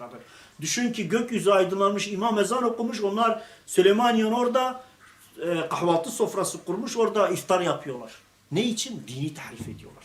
başladı. Düşün ki gökyüzü aydınlanmış, imam ezan okumuş, onlar Süleymaniye'nin orada e, kahvaltı sofrası kurmuş, orada iftar yapıyorlar. Ne için? Dini tahrif ediyorlar.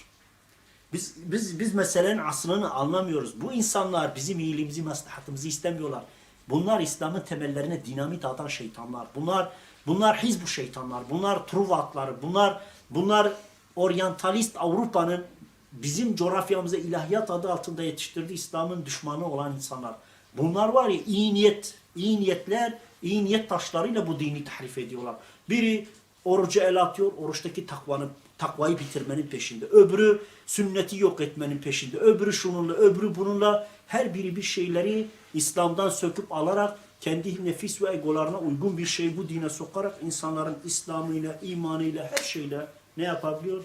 Biz biz biz meselenin aslını anlamıyoruz. Bu insanlar bizim iyiliğimizi, maslahatımızı istemiyorlar. Bunlar İslam'ın temellerine dinamit atan şeytanlar. Bunlar bunlar hizbu şeytanlar. Bunlar truvatları. Bunlar bunlar oryantalist Avrupa'nın bizim coğrafyamıza ilahiyat adı altında yetiştirdiği İslam'ın düşmanı olan insanlar. Bunlar var ya iyi niyet, iyi niyetler, iyi niyet taşlarıyla bu dini tahrif ediyorlar. Biri orucu el atıyor, oruçtaki takvanın, takvayı bitirmenin peşinde. Öbürü sünneti yok etmenin peşinde. Öbürü şununla, öbürü bununla her biri bir şeyleri İslam'dan söküp alarak kendi nefis ve egolarına uygun bir şey bu dine sokarak insanların İslam'ıyla, imanıyla, her şeyle ne yapabiliyor?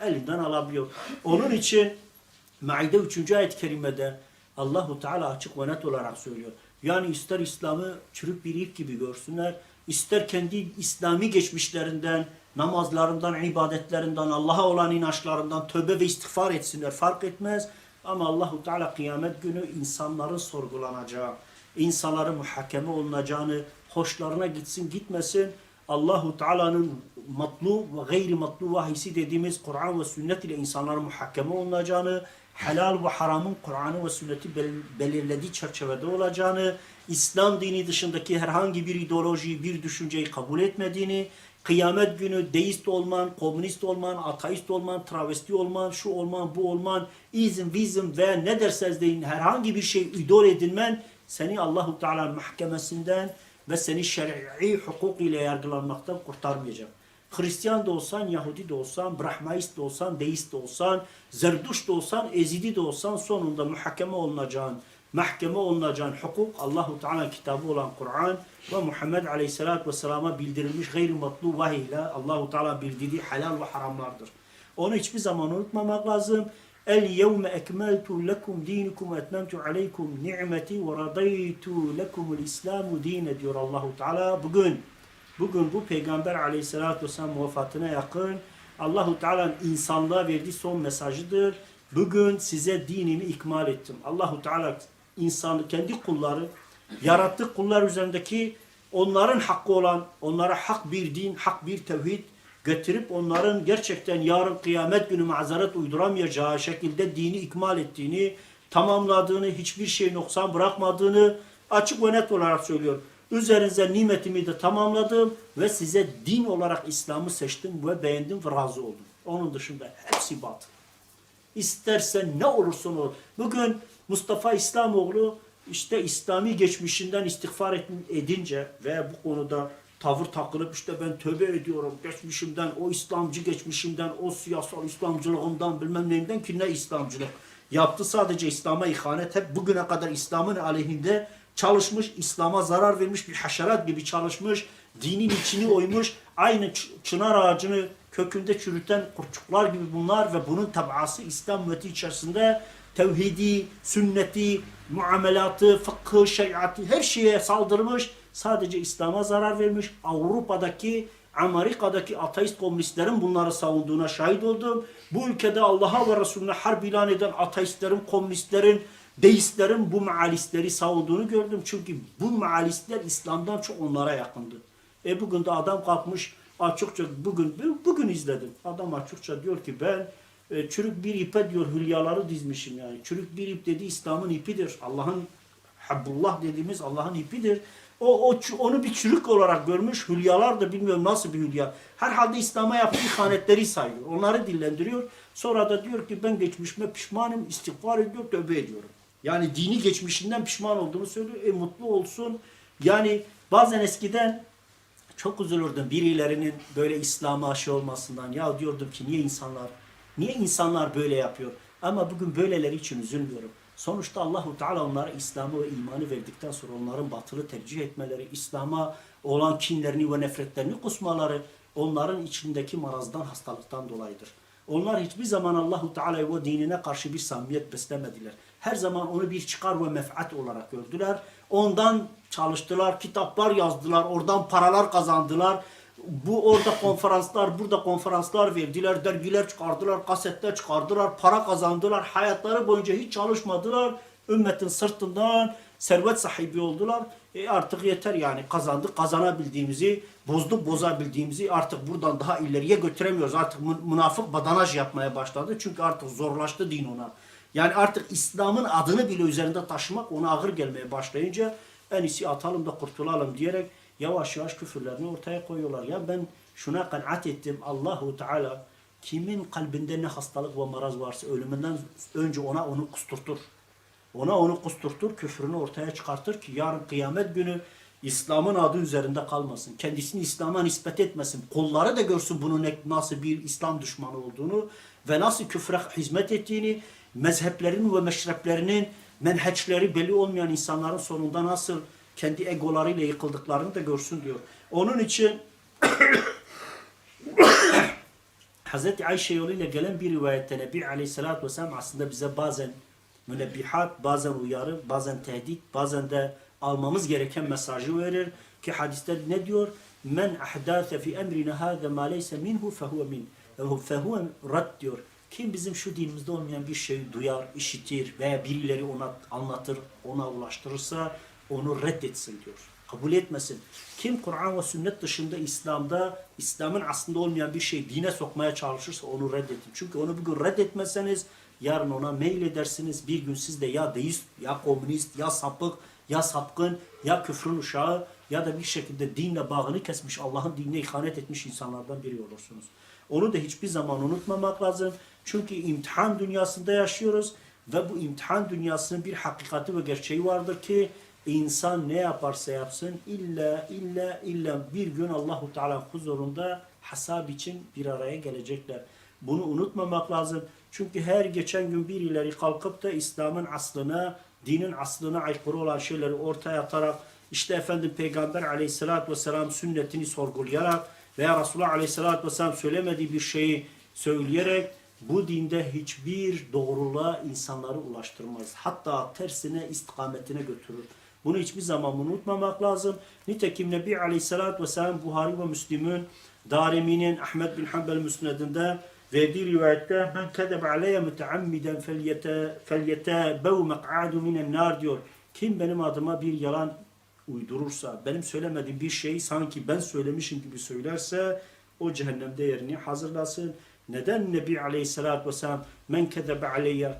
Elinden alabiliyor. Onun için Maide 3. ayet-i kerimede Allahu Teala açık ve net olarak söylüyor. Yani ister İslam'ı çürük bir ip gibi görsünler, ister kendi İslami geçmişlerinden, namazlarından, ibadetlerinden, Allah'a olan inançlarından tövbe ve istiğfar etsinler. Fark etmez. Ama Allahu Teala kıyamet günü insanların sorgulanacağı, insanların muhakeme olunacağını, hoşlarına gitsin gitmesin Allahu Teala'nın matlu ve gayri matlu vahisi dediğimiz Kur'an ve sünnet ile insanların muhakeme olunacağını, helal ve haramın Kur'an'ı ve sünneti bel- belirlediği çerçevede olacağını, İslam dini dışındaki herhangi bir ideolojiyi, bir düşünceyi kabul etmediğini, kıyamet günü deist olman, komünist olman, ateist olman, travesti olman, şu olman, bu olman, izm, vizm ve ne derseniz deyin herhangi bir şey idol edinmen seni Allahu Teala mahkemesinden ve seni şer'i hukuk ile yargılanmaktan kurtarmayacak. Hristiyan da olsan, Yahudi de olsan, Brahmaist de olsan, Deist de olsan, Zerduş da olsan, Ezidi de olsan sonunda muhakeme olunacağın, mahkeme olunacağın hukuk Allahu Teala kitabı olan Kur'an ve Muhammed Aleyhisselatü Vesselam'a bildirilmiş gayri matlu vahiy ile Allahu Teala bildirdiği helal ve haramlardır. Onu hiçbir zaman unutmamak lazım. El yevme ekmeltu lekum dinukum ve etmemtu aleykum ni'meti ve radaytu lekumul islamu dine diyor Allahu Teala. Bugün bugün bu peygamber aleyhissalatü vesselam vefatına yakın Allahu Teala'nın insanlığa verdiği son mesajıdır. Bugün size dinimi ikmal ettim. Allahu Teala insanı kendi kulları yarattığı kullar üzerindeki onların hakkı olan onlara hak bir din, hak bir tevhid getirip onların gerçekten yarın kıyamet günü mazeret uyduramayacağı şekilde dini ikmal ettiğini, tamamladığını, hiçbir şey noksan bırakmadığını açık ve net olarak söylüyor. Üzerinize nimetimi de tamamladım ve size din olarak İslam'ı seçtim ve beğendim ve razı oldum. Onun dışında hepsi batıl. İstersen ne olursun ol. Bugün Mustafa İslamoğlu işte İslami geçmişinden istiğfar edince ve bu konuda tavır takılıp işte ben tövbe ediyorum geçmişimden, o İslamcı geçmişimden, o siyasal İslamcılığımdan bilmem neyimden ki ne İslamcılık. Yaptı sadece İslam'a ihanet. Hep bugüne kadar İslam'ın aleyhinde çalışmış, İslam'a zarar vermiş bir haşerat gibi çalışmış, dinin içini oymuş, aynı çınar ağacını kökünde çürüten kurtçuklar gibi bunlar ve bunun tabası İslam ümmeti içerisinde tevhidi, sünneti, muamelatı, fıkhı, şeriatı her şeye saldırmış. Sadece İslam'a zarar vermiş. Avrupa'daki, Amerika'daki ateist komünistlerin bunları savunduğuna şahit oldum. Bu ülkede Allah'a ve Resulüne harp ilan eden ateistlerin, komünistlerin, deistlerin bu mealistleri savunduğunu gördüm. Çünkü bu mealistler İslam'dan çok onlara yakındı. E bugün de adam kalkmış açıkça bugün bugün izledim. Adam açıkça diyor ki ben e, çürük bir ipe diyor hülyaları dizmişim yani. Çürük bir ip dedi İslam'ın ipidir. Allah'ın Habbullah dediğimiz Allah'ın ipidir. O, o onu bir çürük olarak görmüş. Hülyalar da bilmiyorum nasıl bir hülya. Herhalde İslam'a yaptığı ihanetleri sayıyor. Onları dillendiriyor. Sonra da diyor ki ben geçmişime pişmanım, istiğfar ediyor, tövbe ediyorum. Yani dini geçmişinden pişman olduğunu söylüyor. E mutlu olsun. Yani bazen eskiden çok üzülürdüm birilerinin böyle İslam'a aşı olmasından. Ya diyordum ki niye insanlar niye insanlar böyle yapıyor? Ama bugün böyleleri için üzülmüyorum. Sonuçta Allahu Teala onlara İslam'ı ve imanı verdikten sonra onların batılı tercih etmeleri, İslam'a olan kinlerini ve nefretlerini kusmaları onların içindeki marazdan, hastalıktan dolayıdır. Onlar hiçbir zaman Allahu Teala ve dinine karşı bir samimiyet beslemediler. Her zaman onu bir çıkar ve mef'at olarak gördüler. Ondan çalıştılar, kitaplar yazdılar, oradan paralar kazandılar. Bu orada konferanslar, burada konferanslar verdiler, dergiler çıkardılar, kasetler çıkardılar, para kazandılar. Hayatları boyunca hiç çalışmadılar. Ümmetin sırtından servet sahibi oldular. E artık yeter yani kazandık kazanabildiğimizi, bozduk bozabildiğimizi artık buradan daha ileriye götüremiyoruz. Artık mü- münafık badanaj yapmaya başladı. Çünkü artık zorlaştı din ona. Yani artık İslam'ın adını bile üzerinde taşımak ona ağır gelmeye başlayınca en iyisi atalım da kurtulalım diyerek yavaş yavaş küfürlerini ortaya koyuyorlar. Ya ben şuna kanaat ettim. Allahu Teala kimin kalbinde ne hastalık ve maraz varsa ölümünden önce ona onu kusturtur. Ona onu kusturtur, küfrünü ortaya çıkartır ki yarın kıyamet günü İslam'ın adı üzerinde kalmasın. Kendisini İslam'a nispet etmesin. Kolları da görsün bunun nasıl bir İslam düşmanı olduğunu ve nasıl küfre hizmet ettiğini, mezheplerin ve meşreplerinin menheçleri belli olmayan insanların sonunda nasıl kendi egolarıyla yıkıldıklarını da görsün diyor. Onun için Hazreti Ayşe yoluyla gelen bir rivayette Nebi Aleyhisselatü Vesselam aslında bize bazen münebbihat, bazen uyarı, bazen tehdit, bazen de almamız gereken mesajı verir. Ki hadiste ne diyor? Men ahdâse fi emrina hâze mâ leyse minhu fehuve min. Fehuve rad diyor. Kim bizim şu dinimizde olmayan bir şeyi duyar, işitir veya birileri ona anlatır, ona ulaştırırsa onu reddetsin diyor. Kabul etmesin. Kim Kur'an ve sünnet dışında İslam'da, İslam'ın aslında olmayan bir şey dine sokmaya çalışırsa onu reddedin. Çünkü onu bugün reddetmezseniz yarın ona mail edersiniz. Bir gün siz de ya deist, ya komünist, ya sapık, ya sapkın, ya küfrün uşağı ya da bir şekilde dinle bağını kesmiş, Allah'ın dinine ihanet etmiş insanlardan biri olursunuz. Onu da hiçbir zaman unutmamak lazım. Çünkü imtihan dünyasında yaşıyoruz ve bu imtihan dünyasının bir hakikati ve gerçeği vardır ki insan ne yaparsa yapsın illa illa illa bir gün Allahu Teala huzurunda hesap için bir araya gelecekler. Bunu unutmamak lazım. Çünkü her geçen gün birileri kalkıp da İslam'ın aslına, dinin aslına aykırı olan şeyleri ortaya atarak işte efendim Peygamber aleyhissalatü vesselam sünnetini sorgulayarak veya Resulullah aleyhissalatü vesselam söylemediği bir şeyi söyleyerek bu dinde hiçbir doğruluğa insanları ulaştırmaz. Hatta tersine istikametine götürür. Bunu hiçbir zaman unutmamak lazım. Nitekim Nebi Aleyhisselatü Vesselam Buhari ve Müslim'in Darimi'nin Ahmet bin Hanbel Müsned'inde verdiği rivayette men kedebe aleyye müteammiden felyete bev mek'adu minen nar diyor. Kim benim adıma bir yalan uydurursa, benim söylemediğim bir şeyi sanki ben söylemişim gibi söylerse o cehennemde yerini hazırlasın. Neden Nebi Aleyhisselatü Vesselam men kedebe aleyye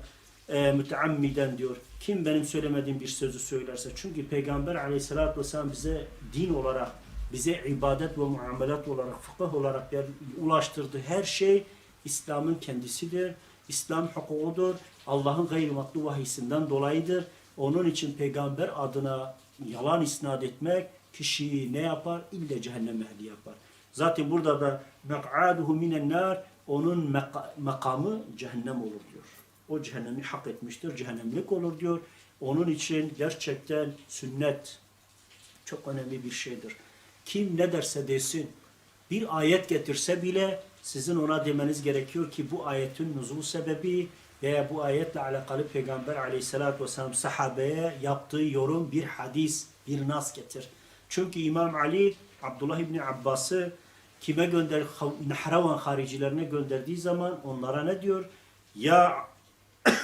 müteammiden diyor. Kim benim söylemediğim bir sözü söylerse. Çünkü Peygamber aleyhissalatü vesselam bize din olarak, bize ibadet ve muamelat olarak, fıkıh olarak ulaştırdığı her şey İslam'ın kendisidir. İslam hukukudur. Allah'ın gayrimatlu vahisinden dolayıdır. Onun için peygamber adına yalan isnat etmek kişiyi ne yapar? İlle cehennem ehli yapar. Zaten burada da mek'aduhu minen nar onun makamı cehennem olur diyor. O cehennemi hak etmiştir. Cehennemlik olur diyor. Onun için gerçekten sünnet çok önemli bir şeydir. Kim ne derse desin, bir ayet getirse bile sizin ona demeniz gerekiyor ki bu ayetin nuzul sebebi veya bu ayetle alakalı Peygamber aleyhissalatü vesselam sahabeye yaptığı yorum bir hadis, bir nas getir. Çünkü İmam Ali Abdullah İbni Abbas'ı kime gönder, Nahravan haricilerine gönderdiği zaman onlara ne diyor? Ya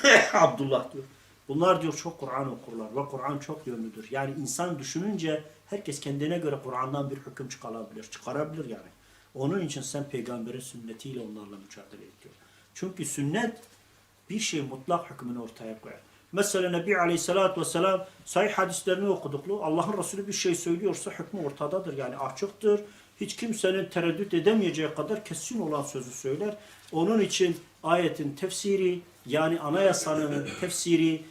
Abdullah diyor. Bunlar diyor çok Kur'an okurlar ve Kur'an çok yönlüdür. Yani insan düşününce herkes kendine göre Kur'an'dan bir hüküm çıkarabilir. Çıkarabilir yani. Onun için sen peygamberin sünnetiyle onlarla mücadele et diyor. Çünkü sünnet bir şey mutlak hükmünü ortaya koyar. Mesela Nebi Aleyhisselatü Vesselam sahih hadislerini okuduk. Allah'ın Resulü bir şey söylüyorsa hükmü ortadadır. Yani açıktır. Hiç kimsenin tereddüt edemeyeceği kadar kesin olan sözü söyler. Onun için ayetin tefsiri yani anayasanın tefsiri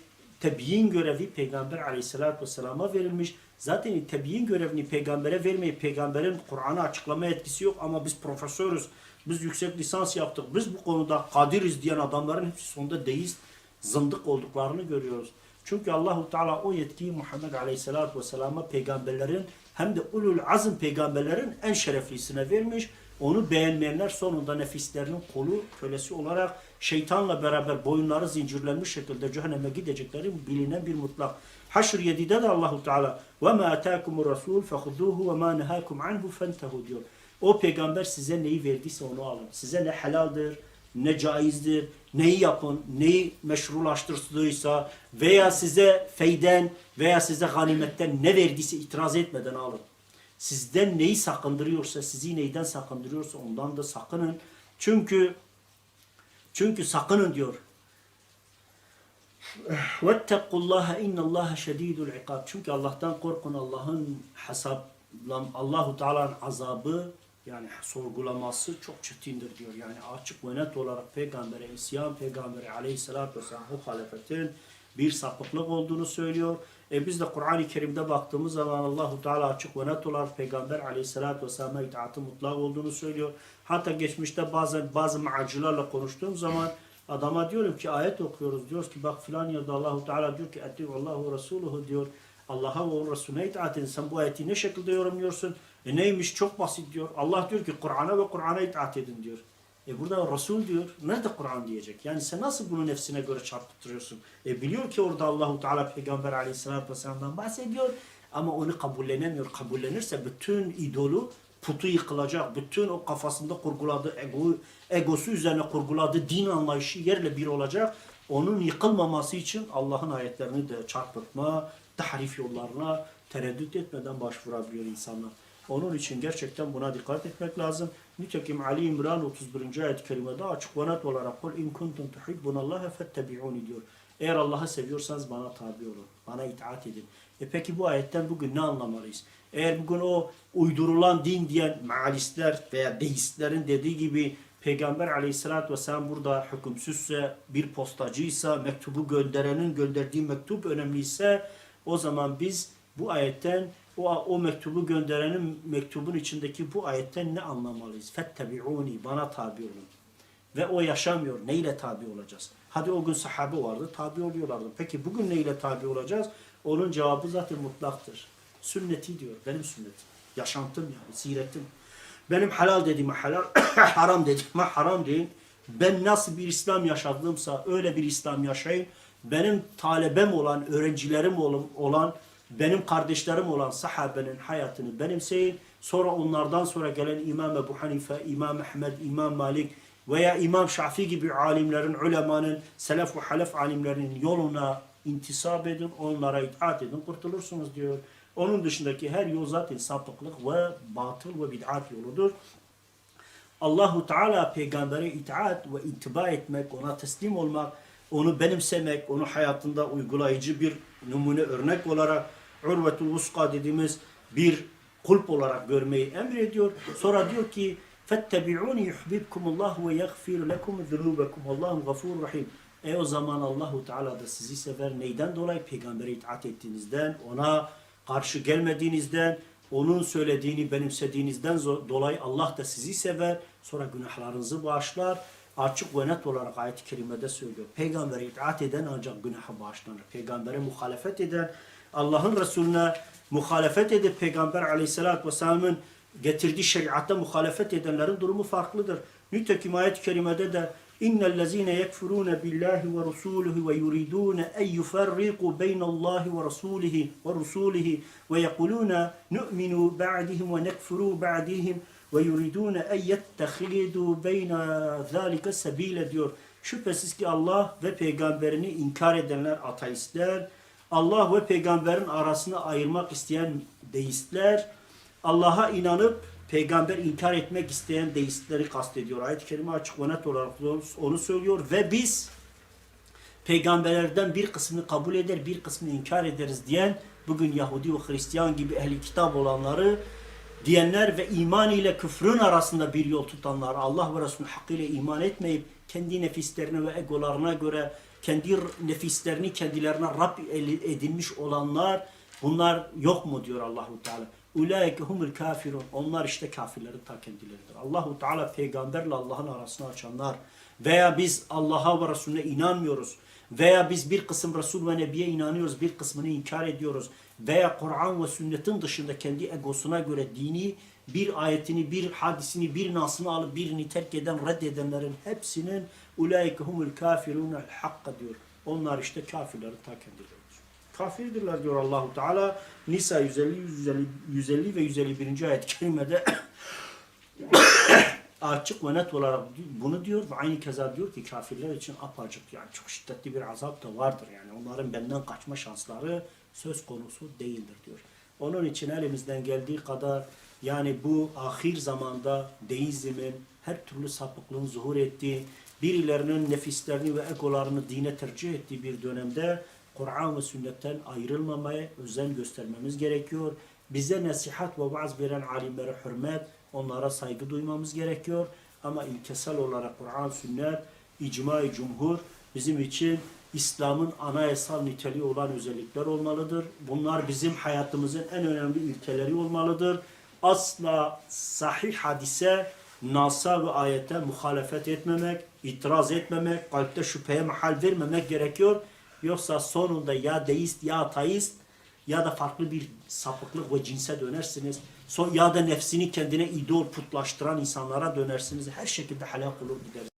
tebyin görevi Peygamber Aleyhisselatü Vesselam'a verilmiş. Zaten tebyin görevini peygambere vermeyip peygamberin Kur'an'ı açıklama etkisi yok ama biz profesörüz, biz yüksek lisans yaptık, biz bu konuda kadiriz diyen adamların hepsi sonunda deist, zındık olduklarını görüyoruz. Çünkü Allahu Teala o yetkiyi Muhammed Aleyhisselatü Vesselam'a peygamberlerin hem de ulul azm peygamberlerin en şereflisine vermiş. Onu beğenmeyenler sonunda nefislerinin kolu, kölesi olarak şeytanla beraber boyunları zincirlenmiş şekilde cehenneme gidecekleri bilinen bir mutlak. Haşr 7'de de Allahu Teala ve ma ataakumur rasul fehuzuhu ve ma nehakum anhu fentehu diyor. O peygamber size neyi verdiyse onu alın. Size ne helaldir, ne caizdir, neyi yapın, neyi meşrulaştırdıysa veya size feyden veya size ganimetten ne verdiyse itiraz etmeden alın. Sizden neyi sakındırıyorsa, sizi neyden sakındırıyorsa ondan da sakının. Çünkü çünkü sakının diyor. Vettekullaha innallaha şedidul ikab. Çünkü Allah'tan korkun. Allah'ın hesaplam Allahu Teala'nın azabı yani sorgulaması çok çetindir diyor. Yani açık ve net olarak peygambere isyan, peygambere aleyhissalatü vesselam muhalefetin bir sapıklık olduğunu söylüyor. E biz de Kur'an-ı Kerim'de baktığımız zaman Allahu Teala açık ve net olarak peygamber aleyhissalatü vesselam'a itaatı mutlak olduğunu söylüyor. Hatta geçmişte bazen bazı maacılarla konuştuğum zaman Adama diyorum ki ayet okuyoruz. Diyoruz ki bak filan yerde Allahu Teala diyor ki Eti'u Allahu Resuluhu diyor. Allah'a ve onun Resulüne itaat edin. Sen bu ayeti ne şekilde yorumluyorsun? E neymiş? Çok basit diyor. Allah diyor ki Kur'an'a ve Kur'an'a itaat edin diyor. E burada Resul diyor. Nerede Kur'an diyecek? Yani sen nasıl bunu nefsine göre çarpıtırıyorsun? E biliyor ki orada Allahu Teala Peygamber Aleyhisselatü Vesselam'dan bahsediyor. Ama onu kabullenemiyor. Kabullenirse bütün idolu putu yıkılacak. Bütün o kafasında kurguladığı ego, egosu üzerine kurguladığı din anlayışı yerle bir olacak. Onun yıkılmaması için Allah'ın ayetlerini de çarpıtma, tahrif yollarına tereddüt etmeden başvurabiliyor insanlar. Onun için gerçekten buna dikkat etmek lazım. Nitekim Ali İmran 31. ayet-i kerimede açık ve net olarak kul in kuntum tuhibbunallaha fettebi'uni diyor. Eğer Allah'ı seviyorsanız bana tabi olun. Bana itaat edin. E peki bu ayetten bugün ne anlamalıyız? Eğer bugün o uydurulan din diyen mealistler veya deistlerin dediği gibi Peygamber aleyhissalatü vesselam burada hükümsüzse, bir postacıysa, mektubu gönderenin gönderdiği mektup önemliyse o zaman biz bu ayetten o, o mektubu gönderenin mektubun içindeki bu ayetten ne anlamalıyız? Fettebi'uni, bana tabi olun. Ve o yaşamıyor. Neyle tabi olacağız? Hadi o gün sahabe vardı, tabi oluyorlardı. Peki bugün neyle tabi olacağız? Onun cevabı zaten mutlaktır. Sünneti diyor, benim sünnetim. Yaşantım yani, siretim. Benim halal dediğime halal, haram dediğime haram değil. Ben nasıl bir İslam yaşadımsa öyle bir İslam yaşayın. Benim talebem olan, öğrencilerim olan benim kardeşlerim olan sahabenin hayatını benimseyin. Sonra onlardan sonra gelen İmam Ebu Hanife, İmam Ahmed, İmam Malik veya İmam Şafii gibi alimlerin, ulemanın, selef ve halef alimlerinin yoluna intisap edin, onlara itaat edin, kurtulursunuz diyor. Onun dışındaki her yol zaten sapıklık ve batıl ve bid'at yoludur. Allahu Teala peygambere itaat ve intiba etmek, ona teslim olmak, onu benimsemek, onu hayatında uygulayıcı bir numune örnek olarak Urvetul Vuska dediğimiz bir kulp olarak görmeyi emrediyor. Sonra diyor ki فَاتَّبِعُونِ يُحْبِبْكُمُ اللّٰهُ وَيَغْفِرُ لَكُمْ ذُنُوبَكُمْ وَاللّٰهُ غَفُورٌ rahim. E o zaman Allahu Teala da sizi sever. Neyden dolayı? Peygambere itaat ettiğinizden, ona karşı gelmediğinizden, onun söylediğini benimsediğinizden zo- dolayı Allah da sizi sever. Sonra günahlarınızı bağışlar. Açık ve net olarak ayet-i kerimede söylüyor. Peygambere itaat eden ancak günaha bağışlanır. Peygambere muhalefet eden, Allah'ın Resulüne muhalefet edip Peygamber aleyhissalatü vesselamın getirdiği şeriatta muhalefet edenlerin durumu farklıdır. Nitekim ayet-i kerimede de اِنَّ الَّذ۪ينَ يَكْفُرُونَ بِاللّٰهِ وَرُسُولِهِ وَيُرِيدُونَ اَنْ يُفَرِّقُوا بَيْنَ اللّٰهِ وَرَسُولِهِ وَرُسُولِهِ وَيَقُولُونَ نُؤْمِنُ بَعْدِهِمْ وَنَكْفُرُ بَعْدِهِمْ وَيُرِيدُونَ اَنْ يَتَّخِذُوا بَيْنَ ذَٰلِكَ سَب۪يلَ diyor. Şüphesiz ki Allah ve peygamberini inkar edenler ateistler, Allah ve peygamberin arasını ayırmak isteyen deistler, Allah'a inanıp peygamber inkar etmek isteyen deistleri kastediyor. Ayet-i kerime açık ve net olarak onu söylüyor ve biz peygamberlerden bir kısmını kabul eder, bir kısmını inkar ederiz diyen bugün Yahudi ve Hristiyan gibi ehli kitap olanları diyenler ve iman ile küfrün arasında bir yol tutanlar Allah ve Resulü hakkıyla iman etmeyip kendi nefislerine ve egolarına göre kendi nefislerini kendilerine Rab edinmiş olanlar bunlar yok mu diyor Allahu Teala. Ulaike humul kafirun. Onlar işte kafirlerin ta kendileridir. Allahu Teala peygamberle Allah'ın arasını açanlar veya biz Allah'a ve Resulüne inanmıyoruz veya biz bir kısım Resul ve Nebi'ye inanıyoruz, bir kısmını inkar ediyoruz veya Kur'an ve sünnetin dışında kendi egosuna göre dini bir ayetini, bir hadisini, bir nasını alıp birini terk eden, reddedenlerin hepsinin ulaike humul kafirun el hakka diyor. Onlar işte kafirlerin ta kendileridir. Kafirdirler diyor Allahu Teala. Nisa 150, 150, 150 ve 151. ayet-i kerimede açık ve net olarak bunu diyor ve aynı keza diyor ki kafirler için apacık yani çok şiddetli bir azap da vardır yani onların benden kaçma şansları söz konusu değildir diyor. Onun için elimizden geldiği kadar yani bu ahir zamanda deizmin her türlü sapıklığın zuhur ettiği, birilerinin nefislerini ve egolarını dine tercih ettiği bir dönemde Kur'an ve sünnetten ayrılmamaya özen göstermemiz gerekiyor. Bize nasihat ve vaaz veren alimlere hürmet, onlara saygı duymamız gerekiyor. Ama ilkesel olarak Kur'an, sünnet, icma-i cumhur bizim için İslam'ın anayasal niteliği olan özellikler olmalıdır. Bunlar bizim hayatımızın en önemli ilkeleri olmalıdır. Asla sahih hadise, nasa ve ayete muhalefet etmemek, itiraz etmemek, kalpte şüpheye mahal vermemek gerekiyor. Yoksa sonunda ya deist ya ateist ya da farklı bir sapıklık ve cinse dönersiniz. Son, ya da nefsini kendine idol putlaştıran insanlara dönersiniz. Her şekilde helak olur gidersiniz.